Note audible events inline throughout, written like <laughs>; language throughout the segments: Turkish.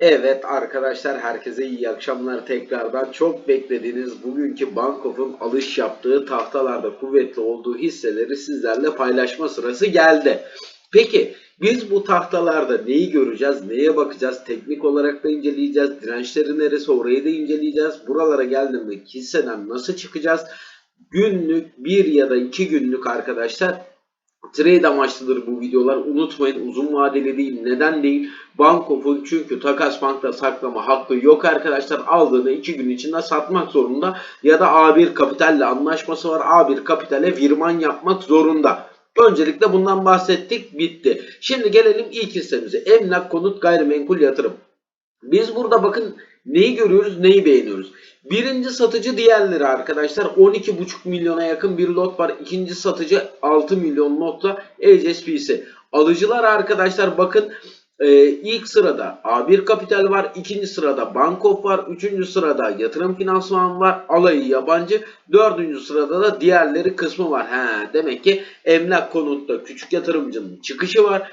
Evet arkadaşlar herkese iyi akşamlar tekrardan. Çok beklediğiniz bugünkü Bankof'un alış yaptığı tahtalarda kuvvetli olduğu hisseleri sizlerle paylaşma sırası geldi. Peki biz bu tahtalarda neyi göreceğiz, neye bakacağız, teknik olarak da inceleyeceğiz, dirençleri neresi orayı da inceleyeceğiz. Buralara geldiğimde hisseden nasıl çıkacağız? Günlük bir ya da iki günlük arkadaşlar Trade amaçlıdır bu videolar. Unutmayın uzun vadeli değil. Neden değil? Bankof'un çünkü takas bankta saklama hakkı yok arkadaşlar. Aldığını 2 gün içinde satmak zorunda. Ya da A1 Kapital'le anlaşması var. A1 Kapital'e virman yapmak zorunda. Öncelikle bundan bahsettik. Bitti. Şimdi gelelim ilk hissemize. Emlak konut gayrimenkul yatırım. Biz burada bakın neyi görüyoruz neyi beğeniyoruz. Birinci satıcı diğerleri arkadaşlar 12,5 milyona yakın bir lot var. İkinci satıcı 6 milyon lotta HSBC. Alıcılar arkadaşlar bakın e, ilk sırada A1 Kapital var. ikinci sırada Bankof var. Üçüncü sırada Yatırım Finansman var. Alayı yabancı. Dördüncü sırada da diğerleri kısmı var. He, demek ki emlak konutta küçük yatırımcının çıkışı var.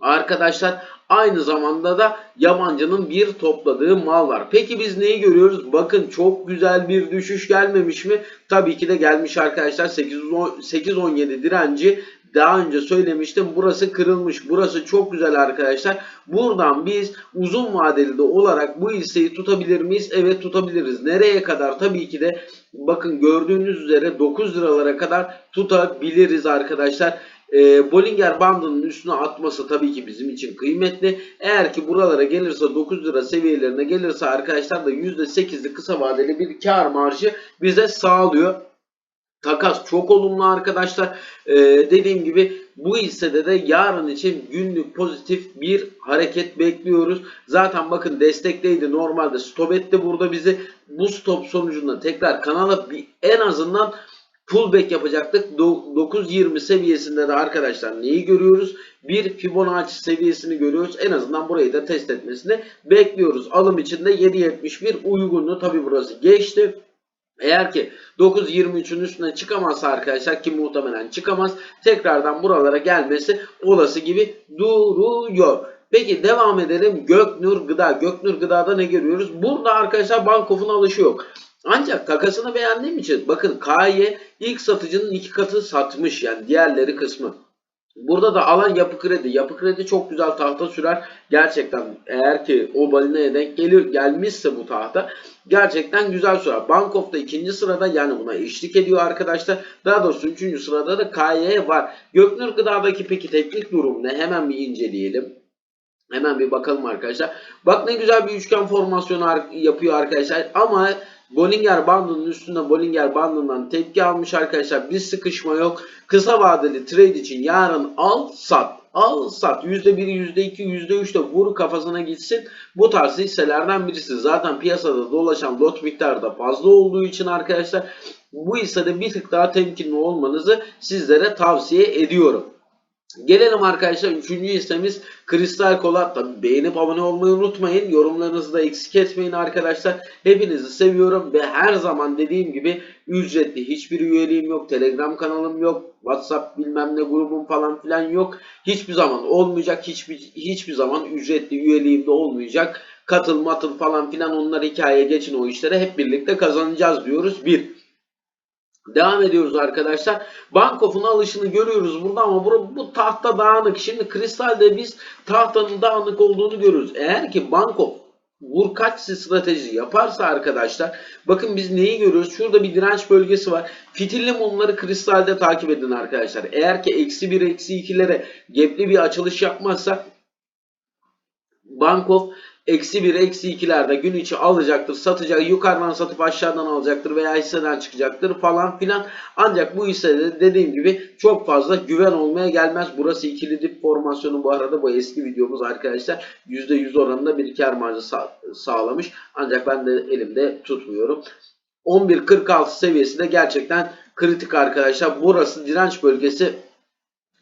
Arkadaşlar aynı zamanda da yabancının bir topladığı mal var. Peki biz neyi görüyoruz? Bakın çok güzel bir düşüş gelmemiş mi? Tabii ki de gelmiş arkadaşlar. 817 direnci daha önce söylemiştim. Burası kırılmış. Burası çok güzel arkadaşlar. Buradan biz uzun vadeli de olarak bu hisseyi tutabilir miyiz? Evet tutabiliriz. Nereye kadar? Tabii ki de bakın gördüğünüz üzere 9 liralara kadar tutabiliriz arkadaşlar e, Bollinger bandının üstüne atması tabii ki bizim için kıymetli. Eğer ki buralara gelirse 9 lira seviyelerine gelirse arkadaşlar da %8'li kısa vadeli bir kar marjı bize sağlıyor. Takas çok olumlu arkadaşlar. Ee, dediğim gibi bu hissede de yarın için günlük pozitif bir hareket bekliyoruz. Zaten bakın destekteydi normalde stop etti burada bizi. Bu stop sonucunda tekrar kanala bir, en azından pullback yapacaktık. 9.20 seviyesinde de arkadaşlar neyi görüyoruz? Bir Fibonacci seviyesini görüyoruz. En azından burayı da test etmesini bekliyoruz. Alım içinde 7.71 uygunluğu tabi burası geçti. Eğer ki 9.23'ün üstüne çıkamazsa arkadaşlar ki muhtemelen çıkamaz. Tekrardan buralara gelmesi olası gibi duruyor. Peki devam edelim. Göknur Gıda. Göknur Gıda'da ne görüyoruz? Burada arkadaşlar Bankof'un alışı yok. Ancak takasını beğendiğim için bakın K'ye ilk satıcının iki katı satmış yani diğerleri kısmı. Burada da alan yapı kredi. Yapı kredi çok güzel tahta sürer. Gerçekten eğer ki o balinaya denk gelir, gelmişse bu tahta gerçekten güzel sürer. Bank of da ikinci sırada yani buna eşlik ediyor arkadaşlar. Daha doğrusu üçüncü sırada da KY var. Göknur Gıda'daki peki teknik durum ne? Hemen bir inceleyelim. Hemen bir bakalım arkadaşlar. Bak ne güzel bir üçgen formasyonu yapıyor arkadaşlar. Ama Bollinger bandının üstünde Bollinger bandından tepki almış arkadaşlar. Bir sıkışma yok. Kısa vadeli trade için yarın al sat. Al sat. %1, %2, %3 de vur kafasına gitsin. Bu tarz hisselerden birisi. Zaten piyasada dolaşan lot miktarı da fazla olduğu için arkadaşlar bu hissede bir tık daha temkinli olmanızı sizlere tavsiye ediyorum. Gelelim arkadaşlar 3. hissemiz Kristal Kola. Tabi beğenip abone olmayı unutmayın. Yorumlarınızı da eksik etmeyin arkadaşlar. Hepinizi seviyorum ve her zaman dediğim gibi ücretli hiçbir üyeliğim yok. Telegram kanalım yok. WhatsApp bilmem ne grubum falan filan yok. Hiçbir zaman olmayacak. Hiçbir, hiçbir zaman ücretli üyeliğim de olmayacak. Katıl matıl falan filan onlar hikaye geçin o işlere hep birlikte kazanacağız diyoruz. Bir. Devam ediyoruz arkadaşlar. Bankof'un alışını görüyoruz burada ama bu, bu tahta dağınık. Şimdi kristalde biz tahtanın dağınık olduğunu görüyoruz. Eğer ki Bankof vurkaçsı strateji yaparsa arkadaşlar bakın biz neyi görüyoruz? Şurada bir direnç bölgesi var. Fitilli mumları kristalde takip edin arkadaşlar. Eğer ki eksi 1 eksi 2'lere gepli bir açılış yapmazsa Bankof eksi 1 eksi 2'lerde gün içi alacaktır satacak yukarıdan satıp aşağıdan alacaktır veya hisseden çıkacaktır falan filan. Ancak bu hissede dediğim gibi çok fazla güven olmaya gelmez. Burası ikili dip formasyonu bu arada. Bu eski videomuz arkadaşlar %100 oranında bir kar marjı sağ, sağlamış. Ancak ben de elimde tutmuyorum. 11.46 seviyesi de gerçekten kritik arkadaşlar. Burası direnç bölgesi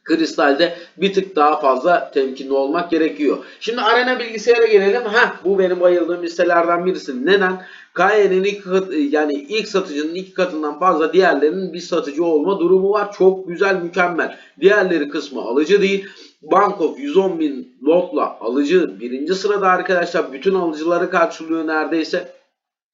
Kristal'de bir tık daha fazla temkinli olmak gerekiyor. Şimdi arena bilgisayara gelelim. Ha bu benim bayıldığım listelerden birisi. Neden? KY'nin ilk yani ilk satıcının iki katından fazla diğerlerinin bir satıcı olma durumu var. Çok güzel, mükemmel. Diğerleri kısmı alıcı değil. Bankof 110 bin lotla alıcı birinci sırada arkadaşlar. Bütün alıcıları karşılıyor neredeyse.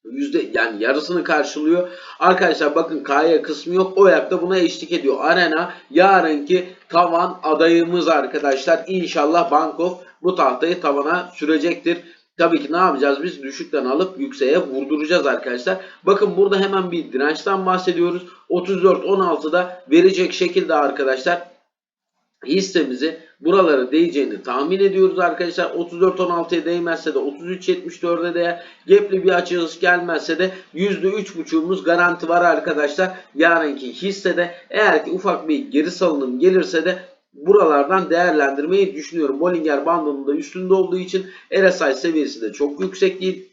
Yüzde yani yarısını karşılıyor. Arkadaşlar bakın KY kısmı yok. OYAK da buna eşlik ediyor. Arena yarınki tavan adayımız arkadaşlar. İnşallah Bankof bu tahtayı tavana sürecektir. Tabii ki ne yapacağız biz? Düşükten alıp yükseğe vurduracağız arkadaşlar. Bakın burada hemen bir dirençten bahsediyoruz. 34-16'da verecek şekilde arkadaşlar hissemizi buralara değeceğini tahmin ediyoruz arkadaşlar. 34-16'ya değmezse de 33-74'e değer. Gap'li bir açılış gelmezse de %3.5'umuz garanti var arkadaşlar. Yarınki hissede eğer ki ufak bir geri salınım gelirse de buralardan değerlendirmeyi düşünüyorum. Bollinger bandının da üstünde olduğu için RSI seviyesi de çok yüksek değil.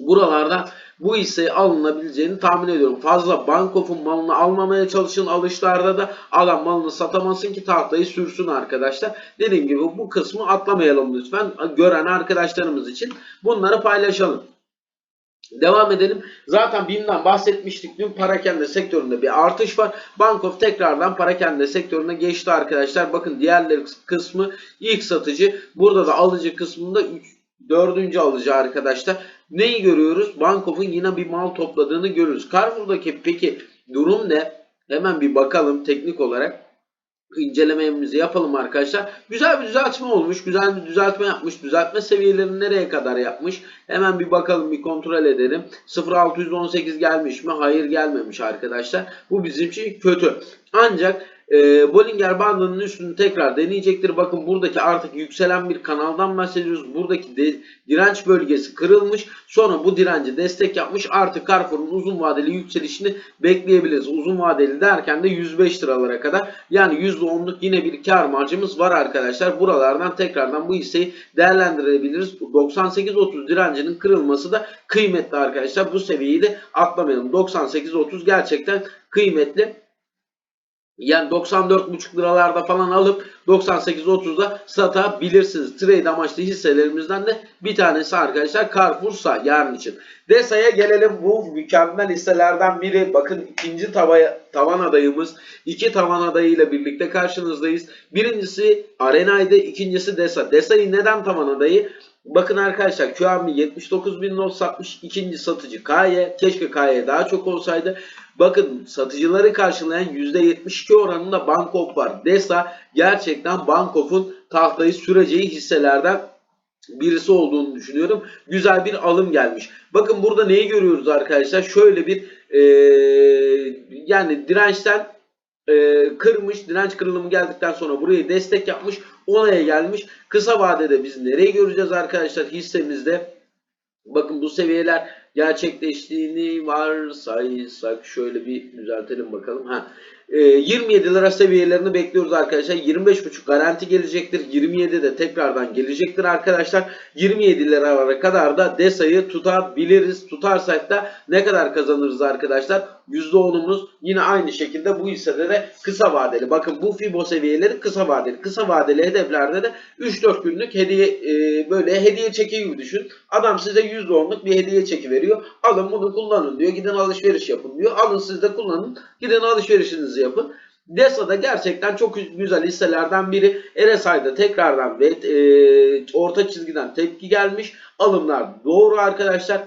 Buralardan bu hisseyi alınabileceğini tahmin ediyorum. Fazla Bankof'un malını almamaya çalışın alışlarda da adam malını satamasın ki tahtayı sürsün arkadaşlar. Dediğim gibi bu kısmı atlamayalım lütfen. Gören arkadaşlarımız için bunları paylaşalım. Devam edelim. Zaten BİM'den bahsetmiştik. Dün parakende sektöründe bir artış var. Bankof tekrardan parakende sektörüne geçti arkadaşlar. Bakın diğerleri kısmı ilk satıcı. Burada da alıcı kısmında 3 dördüncü alıcı arkadaşlar. Neyi görüyoruz? Bankof'un yine bir mal topladığını görürüz. Carrefour'daki peki durum ne? Hemen bir bakalım teknik olarak incelememizi yapalım arkadaşlar. Güzel bir düzeltme olmuş. Güzel bir düzeltme yapmış. Düzeltme seviyelerini nereye kadar yapmış? Hemen bir bakalım bir kontrol edelim. 0618 gelmiş mi? Hayır gelmemiş arkadaşlar. Bu bizim için kötü. Ancak e, Bollinger bandının üstünü tekrar deneyecektir. Bakın buradaki artık yükselen bir kanaldan bahsediyoruz. Buradaki de, direnç bölgesi kırılmış. Sonra bu direnci destek yapmış. Artık Carrefour'un uzun vadeli yükselişini bekleyebiliriz. Uzun vadeli derken de 105 liralara kadar. Yani %10'luk yine bir kar marjımız var arkadaşlar. Buralardan tekrardan bu hisseyi değerlendirebiliriz. 98.30 direncinin kırılması da kıymetli arkadaşlar. Bu seviyeyi de atlamayalım. 98.30 gerçekten kıymetli. Yani 94,5 liralarda falan alıp 98.30'da satabilirsiniz. Trade amaçlı hisselerimizden de bir tanesi arkadaşlar Carrefour'sa yarın için. DESA'ya gelelim. Bu mükemmel hisselerden biri. Bakın ikinci tavaya, tavan adayımız. iki tavan adayıyla birlikte karşınızdayız. Birincisi Arena'ydı. ikincisi DESA. DESA'yı neden tavan adayı? Bakın arkadaşlar QAMI 79 bin not satmış. ikinci satıcı KY. Keşke KY daha çok olsaydı. Bakın satıcıları karşılayan %72 oranında Bankof var. DESA gerçekten Bankof'un tahtayı süreceği hisselerden birisi olduğunu düşünüyorum. Güzel bir alım gelmiş. Bakın burada neyi görüyoruz arkadaşlar? Şöyle bir e, yani dirençten e, kırmış. Direnç kırılımı geldikten sonra burayı destek yapmış. Onaya gelmiş. Kısa vadede biz nereyi göreceğiz arkadaşlar hissemizde? Bakın bu seviyeler gerçekleştiğini varsaysak şöyle bir düzeltelim bakalım. Ha. E, 27 lira seviyelerini bekliyoruz arkadaşlar. 25.5 garanti gelecektir. 27 de tekrardan gelecektir arkadaşlar. 27 liralara kadar da DESA'yı tutabiliriz. Tutarsak da ne kadar kazanırız arkadaşlar? %10'umuz yine aynı şekilde bu hissede de kısa vadeli. Bakın bu FIBO seviyeleri kısa vadeli. Kısa vadeli hedeflerde de 3-4 günlük hediye e, böyle hediye çeki gibi düşün. Adam size %10'luk bir hediye çeki veriyor. Alın bunu kullanın diyor. Gidin alışveriş yapın diyor. Alın siz de kullanın. Gidin alışverişinizi yapın. DESA'da gerçekten çok güzel hisselerden biri. RSI'da tekrardan ve e, orta çizgiden tepki gelmiş. Alımlar doğru arkadaşlar.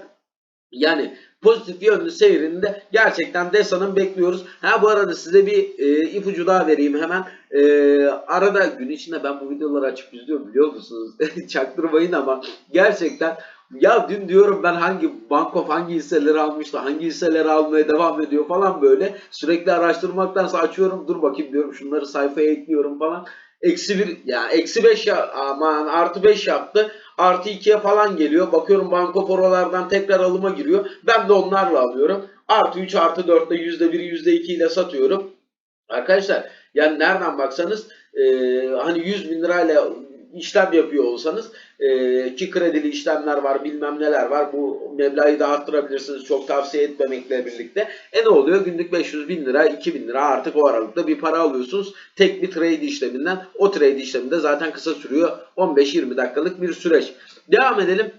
Yani pozitif yönlü seyrinde gerçekten DESA'nın bekliyoruz. Ha bu arada size bir e, ipucu daha vereyim hemen. E, arada gün içinde ben bu videoları açıp izliyorum biliyor musunuz? <laughs> Çaktırmayın ama gerçekten ya dün diyorum ben hangi Bankof hangi hisseleri almıştı, hangi hisseleri almaya devam ediyor falan böyle. Sürekli araştırmaktansa açıyorum dur bakayım diyorum şunları sayfaya ekliyorum falan. Eksi bir ya eksi beş ya aman artı beş yaptı. Artı ikiye falan geliyor. Bakıyorum Bankof oralardan tekrar alıma giriyor. Ben de onlarla alıyorum. Artı 3 artı 4'te %1 %2 ile satıyorum. Arkadaşlar yani nereden baksanız e, hani 100 bin lirayla işlem yapıyor olsanız e, ki kredili işlemler var bilmem neler var bu meblağı da arttırabilirsiniz çok tavsiye etmemekle birlikte. E ne oluyor? Günlük 500 bin lira 2000 lira artık o aralıkta bir para alıyorsunuz. Tek bir trade işleminden o trade işleminde zaten kısa sürüyor 15-20 dakikalık bir süreç. Devam edelim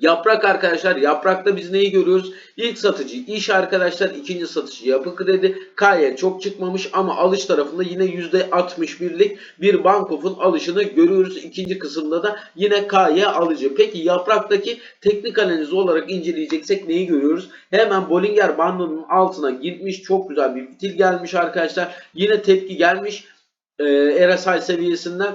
Yaprak arkadaşlar yaprakta biz neyi görüyoruz? İlk satıcı iş arkadaşlar ikinci satıcı yapı kredi K'ya çok çıkmamış ama alış tarafında yine %61'lik bir Bankof'un alışını görüyoruz. İkinci kısımda da yine K'ya alıcı. Peki yapraktaki teknik analiz olarak inceleyeceksek neyi görüyoruz? Hemen Bollinger bandının altına gitmiş çok güzel bir fitil gelmiş arkadaşlar. Yine tepki gelmiş e, RSI seviyesinden.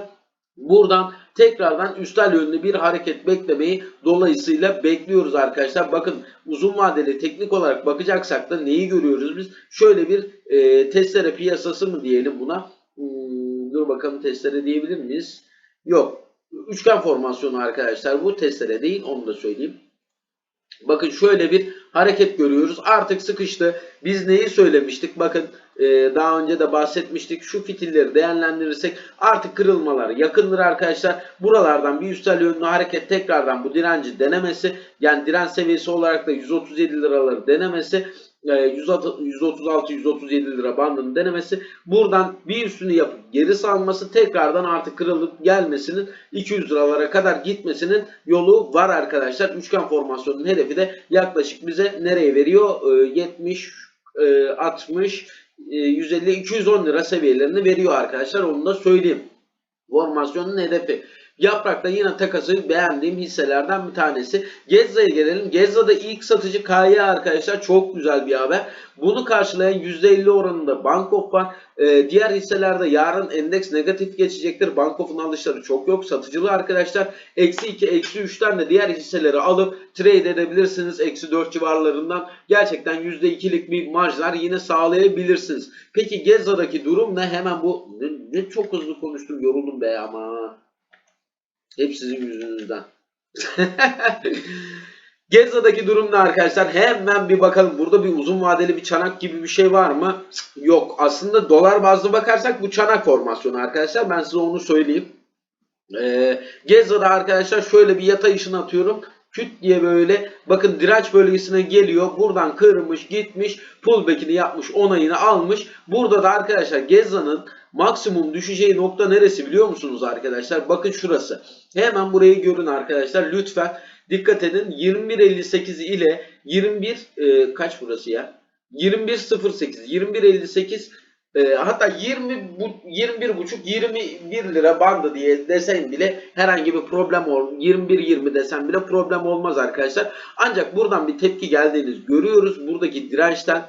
Buradan tekrardan üstel yönlü bir hareket beklemeyi dolayısıyla bekliyoruz arkadaşlar. Bakın uzun vadeli teknik olarak bakacaksak da neyi görüyoruz biz? Şöyle bir e, testere piyasası mı diyelim buna? Hmm, dur bakalım testere diyebilir miyiz? Yok. Üçgen formasyonu arkadaşlar bu testere değil onu da söyleyeyim. Bakın şöyle bir hareket görüyoruz. Artık sıkıştı. Biz neyi söylemiştik? Bakın daha önce de bahsetmiştik. Şu fitilleri değerlendirirsek artık kırılmalar yakındır arkadaşlar. Buralardan bir üstel yönlü hareket tekrardan bu direnci denemesi yani direnç seviyesi olarak da 137 liraları denemesi 136-137 lira bandını denemesi buradan bir üstünü yapıp geri salması tekrardan artık kırılıp gelmesinin 200 liralara kadar gitmesinin yolu var arkadaşlar. Üçgen formasyonun hedefi de yaklaşık bize nereye veriyor? 70 60 150 210 lira seviyelerini veriyor arkadaşlar. Onu da söyleyeyim. Formasyonun hedefi. Yaprak'ta yine takası beğendiğim hisselerden bir tanesi. Gezza'ya gelelim. Gezza'da ilk satıcı KY arkadaşlar çok güzel bir haber. Bunu karşılayan %50 oranında Bankof var. Ee, diğer hisselerde yarın endeks negatif geçecektir. Bankof'un alışları çok yok. Satıcılı arkadaşlar. Eksi 2, eksi 3'ten de diğer hisseleri alıp trade edebilirsiniz. Eksi 4 civarlarından. Gerçekten %2'lik bir marjlar yine sağlayabilirsiniz. Peki Gezza'daki durum ne? Hemen bu ne, ne çok hızlı konuştum yoruldum be ama. Hep sizin yüzünüzden. <laughs> Gezza'daki durum ne arkadaşlar? Hemen bir bakalım. Burada bir uzun vadeli bir çanak gibi bir şey var mı? Yok. Aslında dolar bazlı bakarsak bu çanak formasyonu arkadaşlar. Ben size onu söyleyeyim. Ee, Gezza'da arkadaşlar şöyle bir yatay ışın atıyorum. Küt diye böyle bakın direnç bölgesine geliyor. Buradan kırmış gitmiş. Pullback'ini yapmış. Onayını almış. Burada da arkadaşlar Gezza'nın maksimum düşeceği nokta neresi biliyor musunuz arkadaşlar? Bakın şurası. Hemen burayı görün arkadaşlar. Lütfen dikkat edin. 21.58 ile 21 e, kaç burası ya? 21.08 21.58 e, hatta 20 bu 21 buçuk 21 lira bandı diye desen bile herhangi bir problem ol 21 20 desen bile problem olmaz arkadaşlar. Ancak buradan bir tepki geldiğini görüyoruz. Buradaki dirençten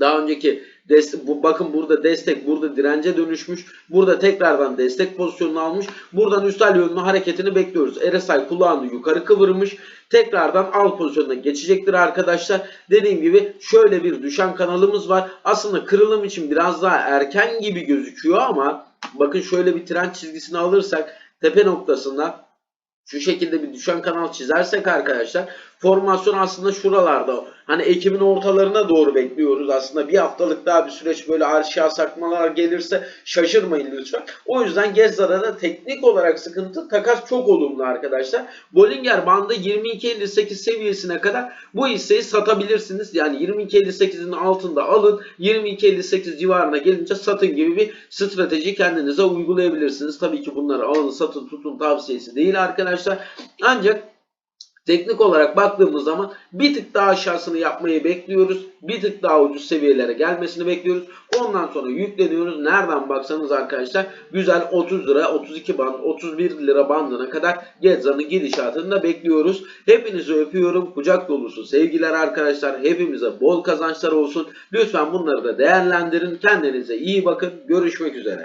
daha önceki destek, bu bakın burada destek, burada dirence dönüşmüş. Burada tekrardan destek pozisyonunu almış. Buradan üstel yönlü hareketini bekliyoruz. RSI kulağını yukarı kıvırmış. Tekrardan al pozisyonuna geçecektir arkadaşlar. Dediğim gibi şöyle bir düşen kanalımız var. Aslında kırılım için biraz daha erken gibi gözüküyor ama bakın şöyle bir trend çizgisini alırsak tepe noktasında şu şekilde bir düşen kanal çizersek arkadaşlar formasyon aslında şuralarda hani Ekim'in ortalarına doğru bekliyoruz aslında bir haftalık daha bir süreç böyle aşağı sakmalar gelirse şaşırmayın lütfen. O yüzden Gezza'da da teknik olarak sıkıntı takas çok olumlu arkadaşlar. Bollinger bandı 22.58 seviyesine kadar bu hisseyi satabilirsiniz. Yani 22.58'in altında alın 22.58 civarına gelince satın gibi bir strateji kendinize uygulayabilirsiniz. Tabii ki bunları alın satın tutun tavsiyesi değil arkadaşlar. Ancak Teknik olarak baktığımız zaman bir tık daha aşağısını yapmayı bekliyoruz. Bir tık daha ucuz seviyelere gelmesini bekliyoruz. Ondan sonra yükleniyoruz. Nereden baksanız arkadaşlar güzel 30 lira, 32 band, 31 lira bandına kadar Gezza'nın gidişatını da bekliyoruz. Hepinizi öpüyorum. Kucak dolusu sevgiler arkadaşlar. Hepimize bol kazançlar olsun. Lütfen bunları da değerlendirin. Kendinize iyi bakın. Görüşmek üzere.